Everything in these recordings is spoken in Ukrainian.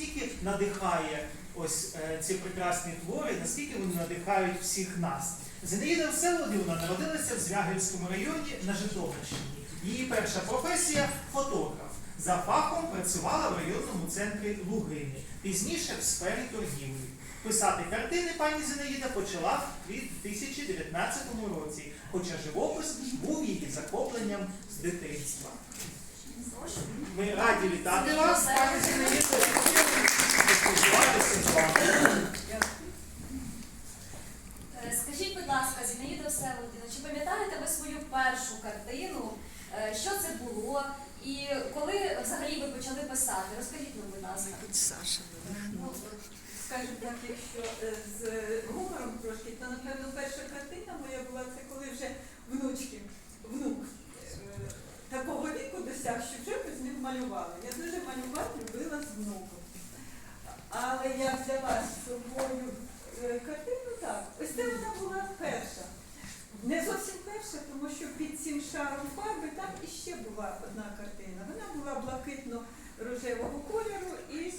наскільки надихає ось е, ці прекрасні твори, наскільки вони надихають всіх нас. Зінаїда Всеволодівна народилася в Звягельському районі на Житомирщині. Її перша професія фотограф. За фахом працювала в районному центрі Лугини, пізніше в сфері торгівлі. Писати картини пані Зінаїда почала в 2019 році, хоча живопис був її захопленням з дитинства. Ми раді вітати вас, пані Зінаїда, і з вами. Е, Скажіть, будь ласка, Зінаїда Всеволодівна, чи пам'ятаєте ви свою першу картину? Е, Що це було? І коли взагалі ви почали писати? Розкажіть нам, будь ласка. Ну, скажімо так, якщо е, з гумором трошки, то напевно перша картина моя була це коли вже внучки, внук такого віку досяг, що вже ми з ним малювали. Я дуже малювати любила з внуком. Але я взяла з собою е, картину так. Ось це вона була перша. Не зовсім перша, тому що під цим шаром фарби там іще була одна картина. Вона була блакитно-рожевого кольору і е,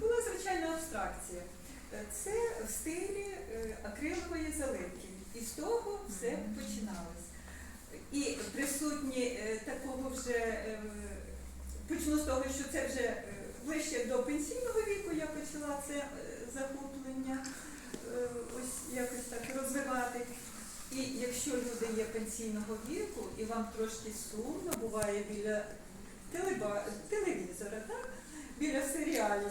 була звичайна абстракція. Це в стилі е, акрилової заливки. І з того все починалось. І присутні такого вже, почну з того, що це вже е, ближче до пенсійного віку я почала це е, захоплення е, ось якось так розвивати. І якщо люди є пенсійного віку і вам трошки сумно буває біля телеба, телевізора, так? біля серіалів,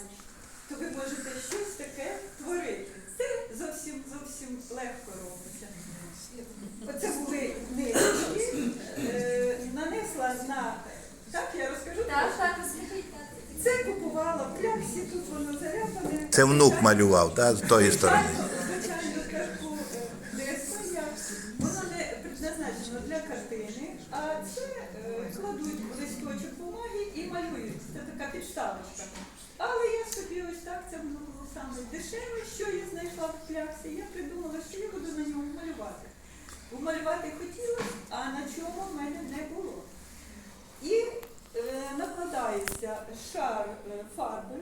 то ви можете щось таке творити. Це зовсім зовсім легко робиться. Оце були ниточки, е, нанесла на так, я розкажу. Так, так, розкажіть. Так. Це купувала в пляшці, тут воно заряпане. Це внук малював, та, з тої сторони. Звичайно, таку е, деску. Воно не предназначено для картини, а це е, кладуть в листочок бумаги і малюють. Це така підставочка. Але я собі ось так, це воно було саме дешеве, що я знайшла в пляшці. Я придумала, що я буду на ньому малювати. Бо малювати хотіла, а на чому в мене не було. Е, шар е, фарби.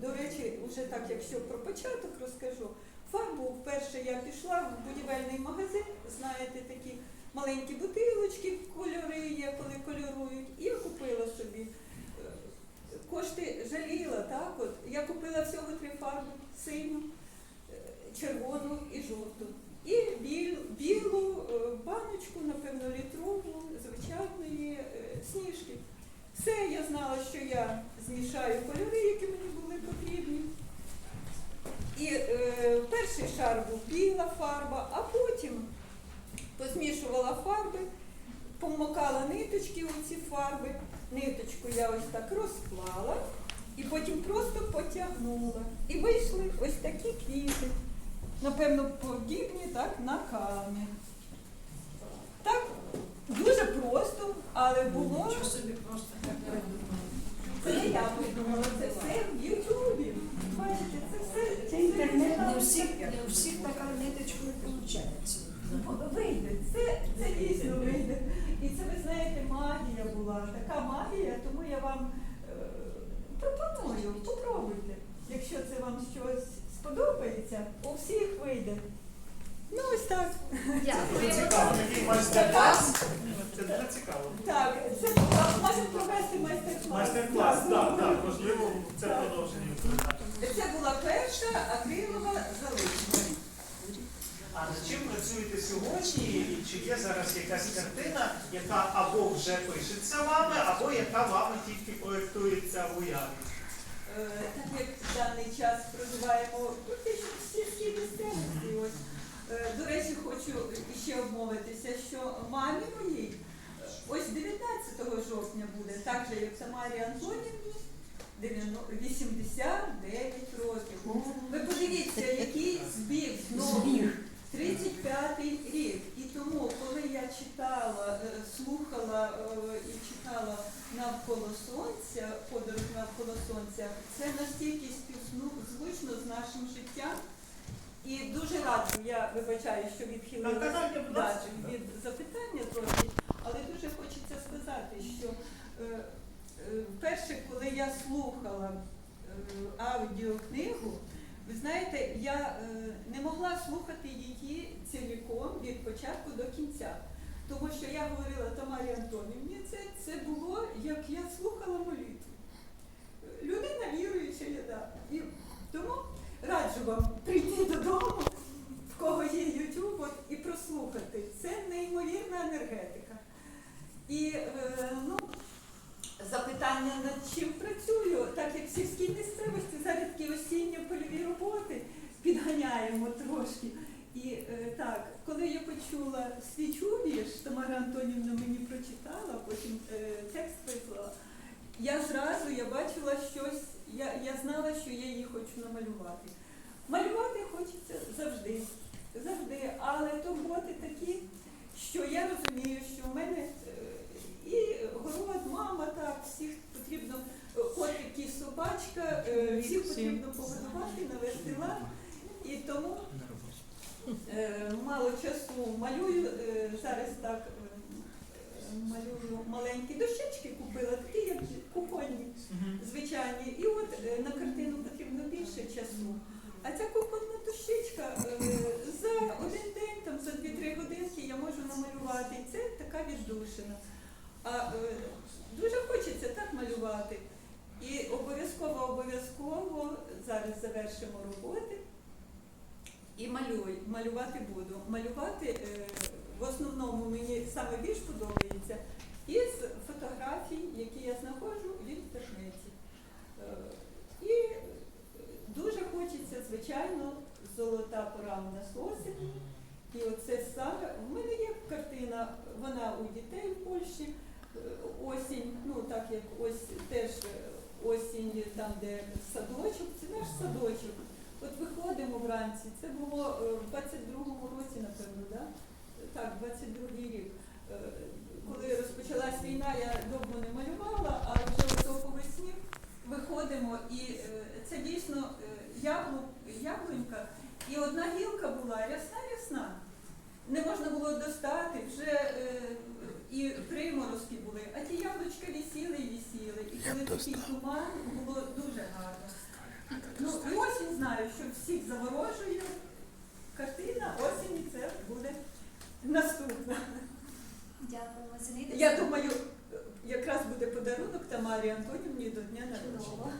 До речі, вже так, якщо про початок розкажу, фарбу вперше я пішла в будівельний магазин, знаєте, такі маленькі бутилочки, кольори є, коли кольорують, і я купила собі. Е, Кошти жаліла, так? От. Я купила всього три фарби: синю, е, червону і жовту. І біл, білу баночку, напевно, літрову, звичайної сніжки. Все, я знала, що я змішаю кольори, які мені були потрібні. І е, перший шар був біла фарба, а потім позмішувала фарби, помокала ниточки у ці фарби. Ниточку я ось так розклала і потім просто потягнула. І вийшли ось такі квіти. Напевно, подібні так на камінь. Так, дуже просто, але було. Нічого собі просто Це не я придумала, це все в Ютубі. Бачите, це все Це інтернет не це- всіх, не у всіх така ниточка не виходить. Вийде, це, це дійсно вийде. І це, ви знаєте, магія була, така магія, тому я вам е, пропоную, попробуйте. Якщо це вам щось сподобається, у всіх вийде. Ну ось так. Дякую. Цікаво, такий майстер-клас. Це дуже цікаво. Так, це можемо провести майстер-клас. Майстер-клас, так, так, можливо, це продовження. Це була перша акрилова заливка. А над чим працюєте сьогодні? І чи є зараз якась картина, яка або вже пишеться вами, або яка вами тільки проєктується в уяві? Е, Так як в даний час проживаємо практично в сільській місцевості. Ось. Е, До речі, хочу ще обмовитися, що мамі моїй ось 19 жовтня буде, так же, як Тамарі Антонівні, 89 років. Ви подивіться, який збіг знову. 35-й рік. І тому, коли я читала, е, слухала е, і читала навколо сонця, подорож навколо сонця, це настільки співзвучно з нашим життям. І дуже раджу, я вибачаю, що ласка. від запитання трохи, але дуже хочеться сказати, що е, е, перше, коли я слухала, е, аудіокнигу, ви знаєте, я не могла слухати її ціліком від початку до кінця. Тому що я говорила Тамарі Антонівні, це, це було, як я слухала молитву. Людина віруюча, да. І тому раджу вам прийти додому, в кого є YouTube, от, і прослухати. Це неймовірна енергетика. І е, ну, запитання над чим працюю, так як в сільській місцевості зараз такі осінні польові роботи підганяємо трошки. І е, так, коли я почула свічу вірш, Тамара Антонівна мені прочитала, потім е, текст вислала, я зразу я бачила щось, я, я знала, що я її хочу намалювати. Малювати хочеться завжди, завжди, але турботи такі, що я розумію, що в мене і город, мама, так, всіх потрібно, котик і собачка, е, всіх потрібно погодувати, навести лад. І тому е, мало часу малюю, е, зараз так малюю маленькі дощечки купила, такі як кухонні, звичайні. І от на картину потрібно більше часу. А ця кухонна дощечка за один день, там за 2-3 годинки я можу намалювати. І це така віддушина. А е, дуже хочеться так малювати. І обов'язково, обов'язково зараз завершимо роботи. І малюй, малювати буду. Малювати е, в основному мені саме більш подобається із фотографій, які я знаходжу в інтернеті. Е, і дуже хочеться, звичайно, золота пора у нас осені. І оце саме. В мене є картина, вона у дітей в Польщі. Е, Осінь, ну так як ось теж е, осінь, там, де садочок, це наш садочок. От виходимо вранці, це було е, в 22-му році, напевно, да? так, 22-й рік. Коли розпочалась війна, я довго не малювала, а вже по весні виходимо, і це дійсно яблу, яблунька, і одна гілка була рясна-рясна. Не можна було достати, вже і приморозки були, а ті яблучка висіли і висіли. І коли такий туман, було дуже гарно. Ну, і осінь знаю, що всіх заворожує. Картина осінь це буде наступна. Дякуємо, Зінаїда. Я думаю, якраз буде подарунок Тамарі Антонівні до дня народження.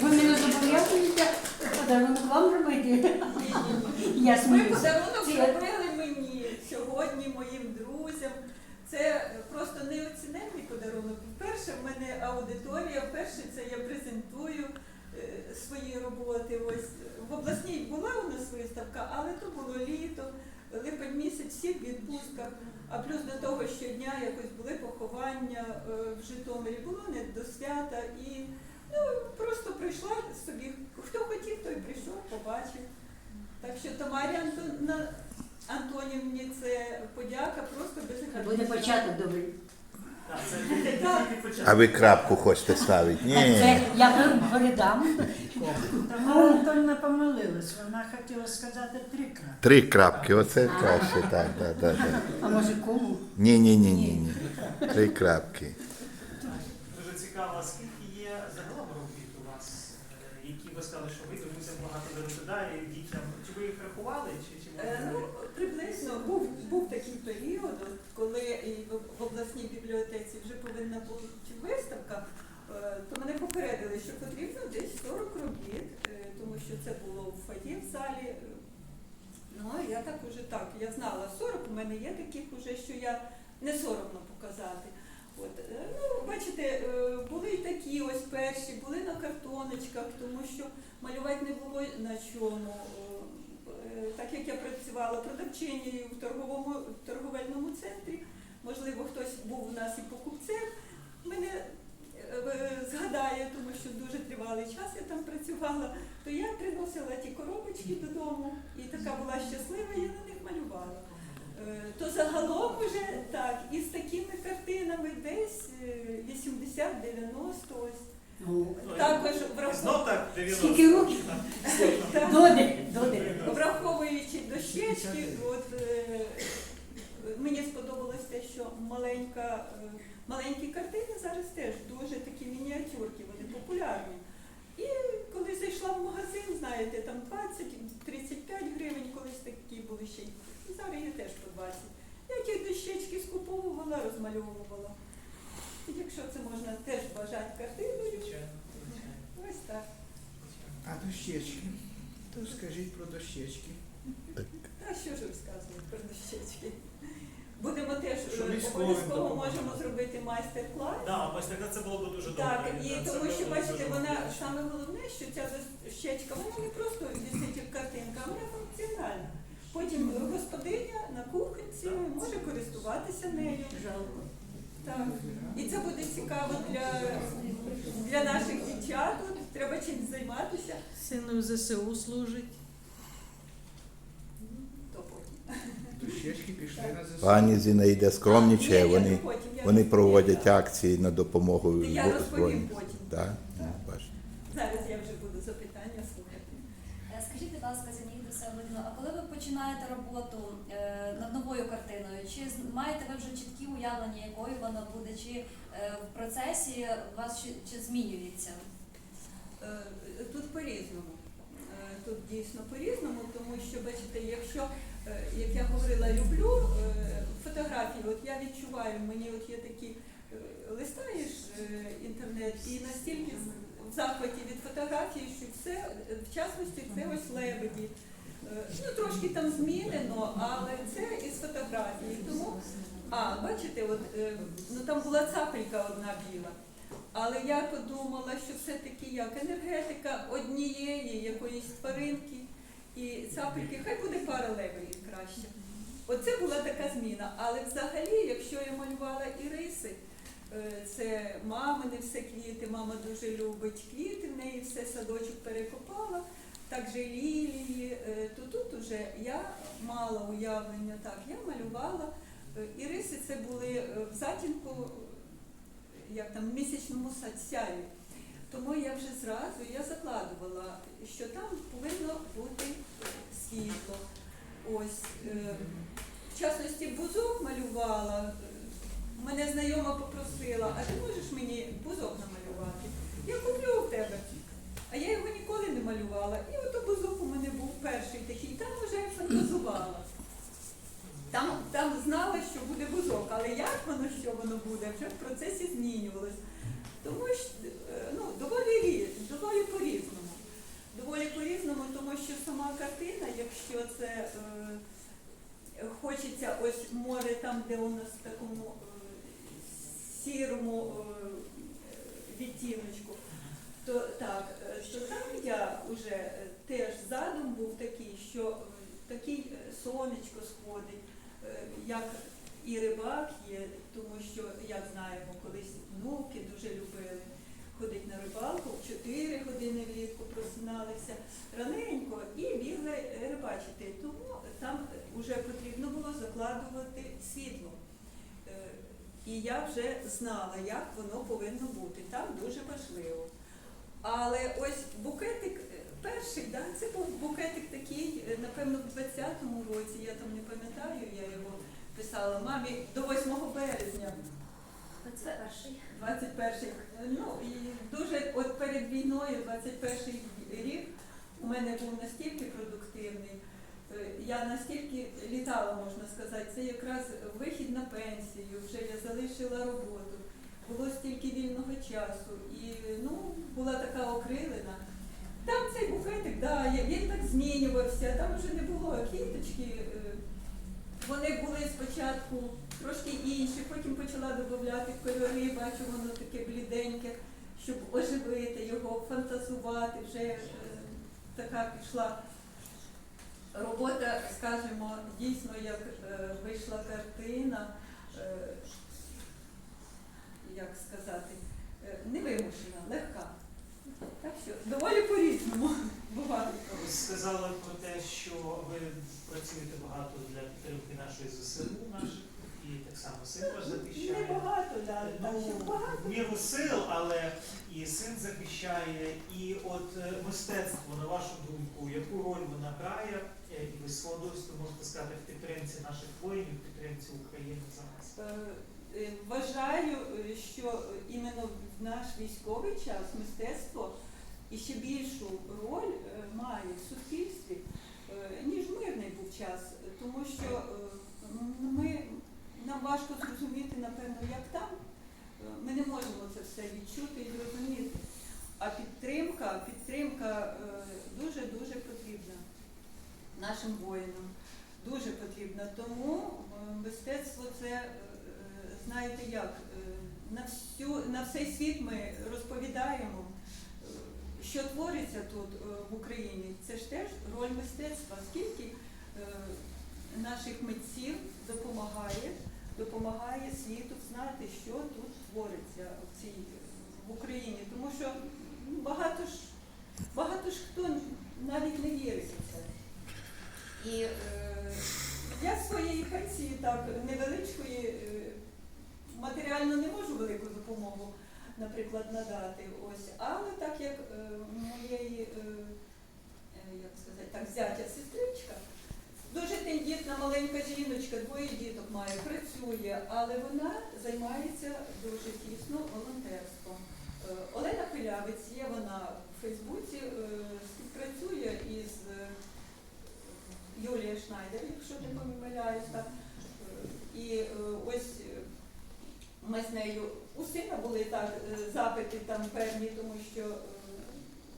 Ви мене зобов'язуєте подарунок вам робити. Я Ви подарунок зробили мені сьогодні, моїм друзям. Це просто неоціненний подарунок. Вперше в мене аудиторія, вперше це я презентую е, свої роботи. Ось в обласній була у нас виставка, але то було літо, липень місяць, всі в відпустках. А плюс до того щодня якось були поховання е, в Житомирі, було не до свята і ну, просто прийшла собі. Хто хотів, той прийшов, побачив. Так що Тамарі Антон... Антонівні це подяка просто без Буде початок добрий. Так, це Так. тільки початок. А ви крапку хочете ставити? Так це я пер- передам. Тамара Анатольевна помилилась, вона хотіла сказати три краплі. Три крапки, оце краще, так, так, так. так. А може кому? Ні, ні, ні, ні, ні. Три крапки. Дуже цікаво, скільки є загалом робіт у вас, е, які ви сказали, що ви друзям багато даруєте далі дітям. Чи ви їх рахували? Чи, чи Е, може, Ну, приблизно був, був такий період, от коли і в, в обласній бібліотеці вже повинна бути виставка, е, то мене попередили, що потрібно десь 40 робіт, е, тому що це було в фоє в залі. е, Ну, а я так уже так, я знала 40, у мене є таких уже, що я не соромно показати. От, е, ну, бачите, е, були і такі ось перші, були на картоночках, тому що малювати не було на чому. Е, Так як я працювала продавчинею в торговому в торговельному центрі, можливо, хтось був у нас і покупцем, мене згадає, тому що дуже тривалий час я там працювала, то я приносила ті коробочки додому і така була щаслива, я на них малювала. Е, То загалом уже так, і з такими картинами десь е, 80-90 ось. Ну, Також враховуючи, Скільки років? Так. Доди, доди. враховуючи дощечки, от е, мені сподобалось те, що маленька, е, маленькі картини зараз теж дуже такі мініатюрки, вони популярні. І коли зайшла в магазин, знаєте, там 20-35 гривень, колись такі були ще. й. І зараз є теж по 20. Я ті дощечки скуповувала, розмальовувала. І якщо це можна теж бажати картиною, Звичайно, звичайно, ось так. А дощечки? То скажіть про дощечки. Та що ж розказувати про дощечки? Будемо теж Що е, військовим обов'язково можемо зробити майстер-клас. Да, ось так це було б дуже добре. Так, і це тому що б бачите, дуже вона добре. саме головне, що ця дощечка, вона не просто як картинка, а вона функціональна. Потім господиня на кухонці може користуватися нею. Жалко. Так. І це буде цікаво для, для наших дівчат. Треба чимось займатися. Син у ЗСУ служить. То потім. Дощечки пішли на ЗСУ. Пані Зінаїда скромнічає, Ні, ні, вони, вони проводять акції на допомогу Я розповім потім. Так? Ну. Зараз я вже буду запитання слухати. Е, Скажіть, будь ласка, Зінаїда Всеволодівна, а коли ви починаєте роботу е, над новою картиною, чи маєте ви вже чіткі уявлення, якою вона буде, чи е, в процесі у вас чи, чи змінюється? Тут по-різному. Тут дійсно по-різному, тому що, бачите, якщо, як я говорила, люблю е, фотографії, от я відчуваю, мені от є такі, е, листаєш е, інтернет і настільки в захваті від фотографії, що все, е, в частності це ось лебеді. Е, Ну, трошки там змінено, але це із фотографії. Тому, а, бачите, от, е, ну там була цапелька одна біла. Але я подумала, що все-таки як енергетика однієї якоїсь тваринки і цапельки, хай буде пара лебедів краще. Оце була така зміна. Але взагалі, якщо я малювала іриси, е, це мамини все квіти, мама дуже любить квіти, в неї все садочок перекопала, також лілії, е, то тут уже я мала уявлення, так, я малювала. Е, Іриси це були в затінку як там в місячному са- сяйві. Тому я вже зразу я закладувала, що там повинно бути світло. Ось е, в частності бузок малювала. Мене знайома попросила, а ти можеш мені бузок намалювати? Я куплю в тебе. А я його ніколи не малювала. І ото бузок у мене був перший такий, там вже я фантазувала. Там, там знала, що буде бузок, але як воно, що воно буде, вже в процесі змінювалось. Тому що е, доволі, по-різному. Доволі по-різному, тому що сама картина, якщо це е, хочеться ось море там, де у нас в такому е, сірому е, відтіночку, то так, е, то там я вже е, теж задум був такий, що е, такий е, сонечко сходить, е, як і рибак є, тому що, як знаємо, колись внуки дуже любили ходити на рибалку, в 4 години влітку просиналися раненько і бігли рибачити. Тому там вже потрібно було закладувати світло. Е, І я вже знала, як воно повинно бути. Там дуже важливо. Але ось букетик е, перший, да, це був букетик такий, е, напевно, в 20-му році, я там не пам'ятаю, я його писала мамі до 8 березня. Це перший. 21 ну і дуже от перед війною, 21 рік у мене був настільки продуктивний. е, Я настільки літала, можна сказати, це якраз вихід на пенсію, вже я залишила роботу, було стільки вільного часу, і ну, була така окрилена. Там цей букетик, да, він так змінювався, там вже не було квіточки. Вони були спочатку трошки інші, потім почала додати кольори, бачу, воно таке бліденьке, щоб оживити його, фантазувати. Вже е, така пішла робота, скажімо, дійсно, як е, вийшла картина, е, як сказати, е, невимушена, легка. Так що доволі по-різному буває. Сказали про те, що ви працюєте багато для підтримки нашої ЗСУ наших, і так само син ваш захищає. Небагато, да, так що Ну, багато. в міру сил, але і син захищає, і от е, мистецтво, на вашу думку, яку роль вона грає, е, і ви досвіду можете сказати в підтримці наших воїнів, в підтримці України зараз. Е, е, Вважаю, е, що іменно в наш військовий час мистецтво і ще більшу роль е, має, час, тому що е, ну, ми, нам важко зрозуміти, напевно, як там. Е, ми не можемо це все відчути і зрозуміти. А підтримка підтримка дуже-дуже потрібна нашим воїнам. Дуже потрібна. Тому е, мистецтво це, знаєте як, на всю, на всей світ ми розповідаємо, що твориться тут в Україні. Це ж теж роль мистецтва. Скільки наших митців допомагає, допомагає світу знати, що тут твориться в цій в Україні. Тому що ну, багато ж багато ж хто навіть не вірить у це. І е, я своєї пенсії так невеличкої е, матеріально не можу велику допомогу, наприклад, надати. Ось, але так як е, моєї, е, е, як сказати, так, зятя сестричка, дуже тендітна маленька жіночка, двоє діток має, працює, але вона займається дуже тісно волонтерством. Е, Олена Пилявець є вона в Фейсбуці, е, співпрацює із е, Юлія Шнайдер, якщо не. Е, І ось ми з нею у сина були так запити там певні, тому що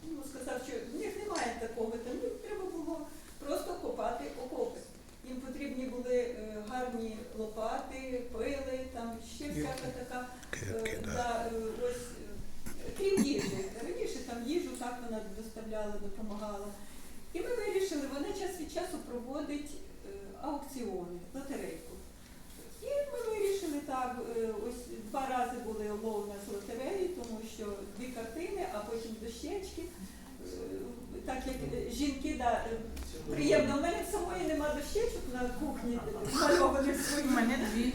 ну, сказав, що в них немає такого, там треба було просто копати окопи. Їм потрібні були е, гарні лопати, пили, там ще всяка така Е, да. е, ось, крім їжі. Раніше там їжу так вона доставляла, допомагала. І ми вирішили, вона час від часу проводить аукціони, лотерейку. І ми вирішили так, ось два рази були лов з лотереї, тому що дві картини, а потім дощечки. Так як е, жінки, да, е, приємно, в мене самої нема дощечок на кухні, мальованих своїх. У мене дві.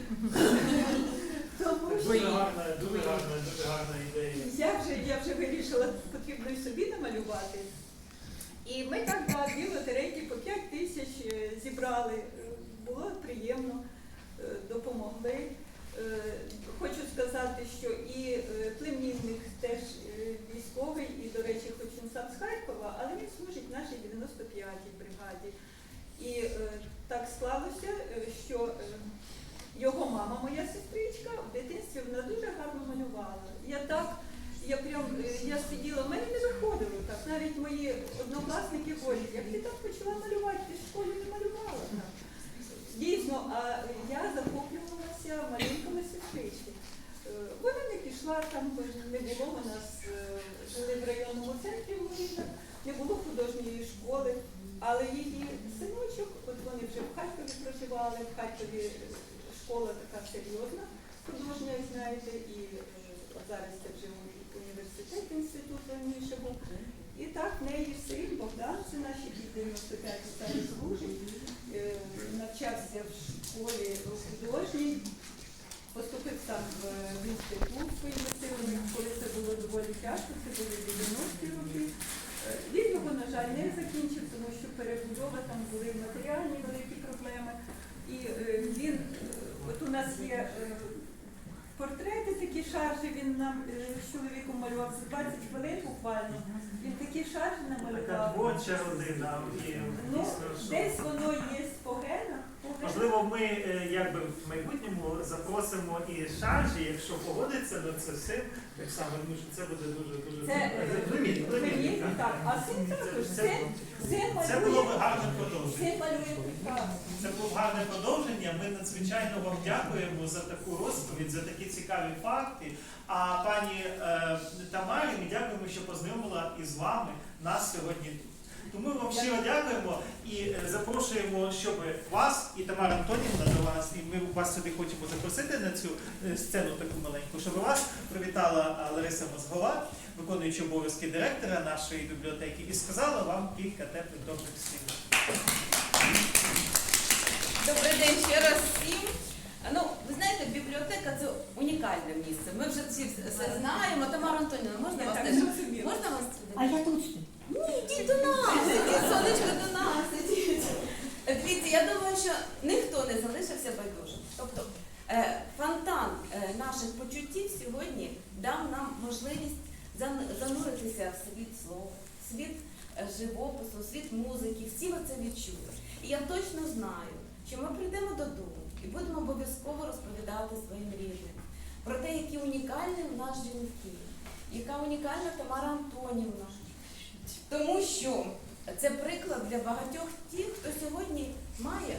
Тому що Дуже гарна, дуже гарна, дуже гарна ідея. Я вже, я вже вирішила, потрібно і собі намалювати. І ми так да, дві лотерейки по 5 тисяч е, зібрали. Було приємно, е, допомогли. Е, Хочу сказати, що і е, племінник теж е, військовий, і, до речі, хоч він сам з Харкова, але він служить нашій 95-й бригаді. І так склалося, що його мама, моя сестричка, в дитинстві вона дуже гарно малювала. Я так, я прям я сиділа, в мене не виходило так. Навіть мої однокласники говорять, як ти так почала малювати, ти в школі не малювала. Так. Дійсно, а я захоплювалася малюнками сестрички. Е, Вона не пішла, там не було у нас е, жили в районному центрі в Лугінах, не було художньої школи, але її синочок, от вони вже в Харкові проживали, в Харкові школа така серйозна, художня, знаєте, і е, от зараз це вже університет, інститут раніше був. І так в неї син Богдан, це наші діти 95 старі служить, е, навчався в школі художній, поступив там в, в інститут своїми силами, коли це було доволі тяжко, це були 90-ті роки. Е, Він його, на жаль, не закінчив, тому що перебудова, там були матеріальні великі проблеми. І е, він, е, от у нас є е, портрети, такі шаржі, він нам е, з чоловіком малював за 20 хвилин буквально. Він такі шаржі Така намалював. творча родина. Ну, десь воно є по генах. по генах. Можливо, ми е, якби в майбутньому запросимо і шаржі, якщо погодиться на це все, так само, тому що це буде дуже дуже Це, е, так. А син також, Це- син, син Це було б гарне продовження. син малює прекрасно. Це було б гарне продовження. Ми надзвичайно вам дякуємо за таку розповідь, за такі цікаві факти. А пані е, Тамарі, ми дякуємо, що познайомила із вами нас сьогодні тут. Тому ми вам щиро дякуємо і е, запрошуємо, щоб вас і Тамара Антонівна до вас, і ми вас сюди хочемо запросити на цю е, сцену таку маленьку, щоб вас привітала Лариса Мозгова, виконуючи обов'язки директора нашої бібліотеки, і сказала вам кілька теплих добрих слів. Добрий день ще раз всім. Ну, ви знаєте, бібліотека це унікальне місце. Ми вже всі все знаємо. Тамара Антонівна, можна Я вас теж? Можна вас? А я тут. Ні, до нас, сонечко, до нас. Дивіться, я думаю, що ніхто не залишився байдужим. Тобто е, фонтан е, наших почуттів сьогодні дав нам можливість зануритися в світ слова, в світ е, живопису, в світ музики. Всі ви це відчули. І я точно знаю, що ми прийдемо додому і будемо обов'язково розповідати своїм рідним про те, які унікальні в нас жінки, яка унікальна Тамара Антонівна. Тому що це приклад для багатьох тих, хто сьогодні має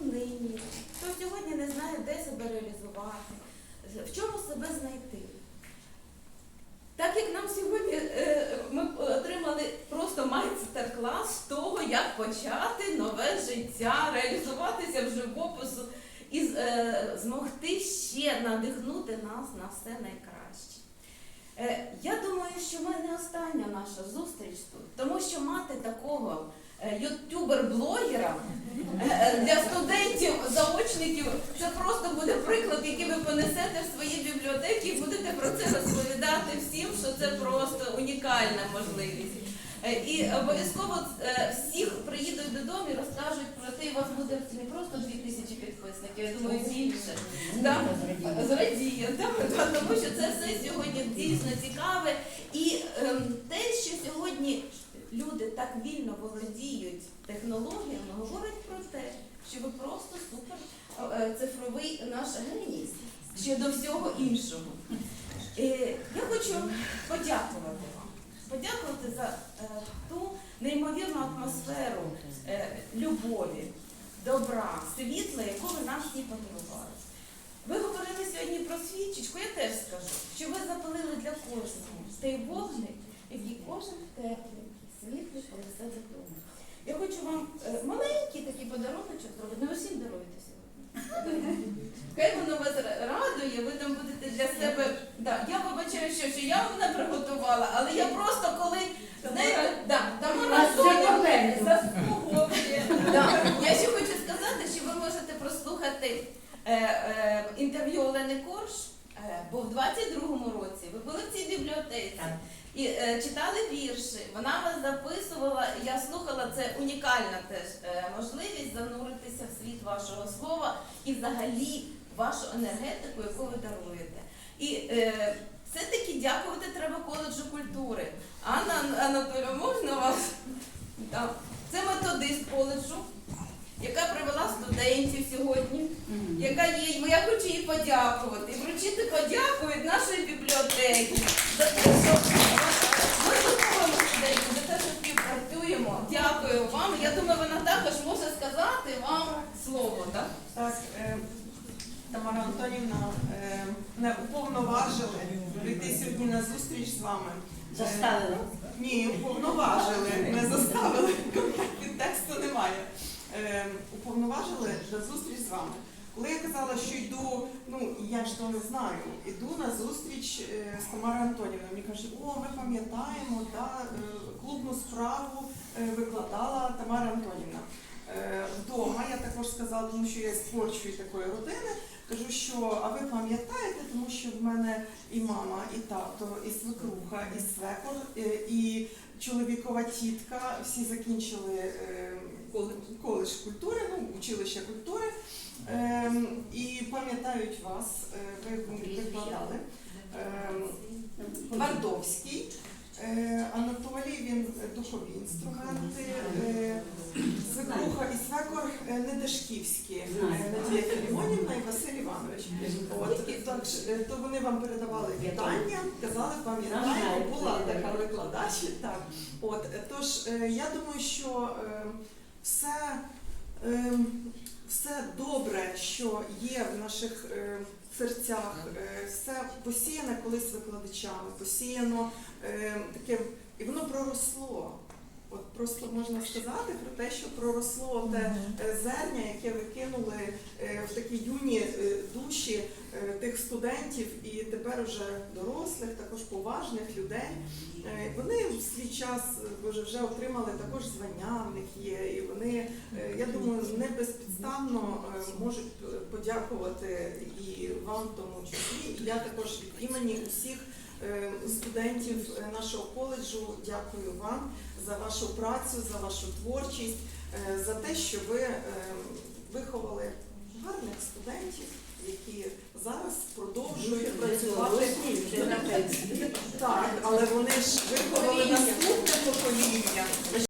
унині, хто сьогодні не знає, де себе реалізувати, в чому себе знайти. Так як нам сьогодні е, ми отримали просто майстер-клас того, як почати нове життя, реалізуватися в живопису і е, змогти ще надихнути нас на все найкраще. Е, Я думаю, що ми не остання наша зустріч тут, тому що мати такого е, ютубер-блогера е, для студентів, заочників, це просто буде приклад, який ви понесете в свої бібліотеки і будете про це розповідати всім, що це просто унікальна можливість. Е, І обов'язково е, всіх приїдуть додому і розкажуть про те, і у вас буде не просто дві тисячі підписників, я думаю, більше. Да? Зрадіє, да, тому що це все сьогодні дійсно цікаве. І ем, те, що сьогодні люди так вільно володіють технологіями, говорить про те, що ви просто супер е, цифровий наш геній ще до всього іншого. Е, Я хочу подякувати. Подякувати за е, ту неймовірну атмосферу е, любові, добра, світла, яку ви нам всі подарували. Ви говорили сьогодні про свічечку, я теж скажу, що ви запалили для кожного той вогник, який кожен теплий, світлий понесе додому. Я хочу вам е, маленький такий подаруночок зробити, не ви всім даруєте сьогодні. Хай воно вас радує, ви там будете для себе. Да, я вибачаю, що, що я вам приготувала, але я просто коли знаєте, да, Тамара попереду. заслуговує. Да. Я ще хочу сказати, що ви можете прослухати е, е, інтерв'ю Олени Корж, е, бо в 22-му році ви були в цій бібліотеці. І е, читали вірші, вона вас записувала, я слухала, це унікальна теж е, можливість зануритися в світ вашого слова і взагалі вашу енергетику, яку ви даруєте. І е, все-таки дякувати треба коледжу культури. Анна Анатолія, можна вас? Так. Це методист коледжу, яка привела студентів сьогодні, яка є, я хочу їй подякувати і вручити подяку від нашої бібліотеки за те, що ми готуємо студентів, за те, що співпрацюємо. Дякую вам. Я думаю, вона також може сказати вам слово. Так? Так, е, Тамара Антонівна, е, мене уповноважили прийти сьогодні на зустріч з вами. Е, Заставили. Ні, уповноважили, не заставили. Підтексту немає. Е, Уповноважили на зустріч з вами. Коли я казала, що йду, ну я ж то не знаю, йду на зустріч е, з Тамарою Антонівною. Мені кажуть, о, ми пам'ятаємо, да, е, клубну справу е, викладала Тамара Антонівна. Е, Вдома я також сказала, тому що я з творчої такої родини. Кажу, що а ви пам'ятаєте, тому що в мене і мама, і тато, і свекруха, і свекор, е, і чоловікова тітка всі закінчили е, коледж культури, ну, училище культури. Ем, і пам'ятають вас, е, ви викладали. Твардовський Анатолій, він духові інструменти, е, свекруха і свекор е, Недашківські, е, Надія Філімонівна і Василь Іванович. От, і так, е, то вони вам передавали вітання, казали, пам'ятаємо, була така викладач. Так. От, е, тож е, я думаю, що е, все, е, все добре, що є в наших е, серцях, е, все посіяне колись викладачами, посіяно е, таке, і воно проросло. Просто можна сказати про те, що проросло те е, зерня, яке ви кинули е, в такі юні е, душі тих студентів і тепер уже дорослих, також поважних людей. Вони в свій час Боже, вже отримали також звання в них є, і вони, я думаю, не безпідставно можуть подякувати і вам в тому числі. Я також від імені усіх студентів нашого коледжу дякую вам за вашу працю, за вашу творчість, е, за те, що ви е, виховали гарних студентів, які зараз продовжують працювати. Так, але вони ж виховали наступне покоління.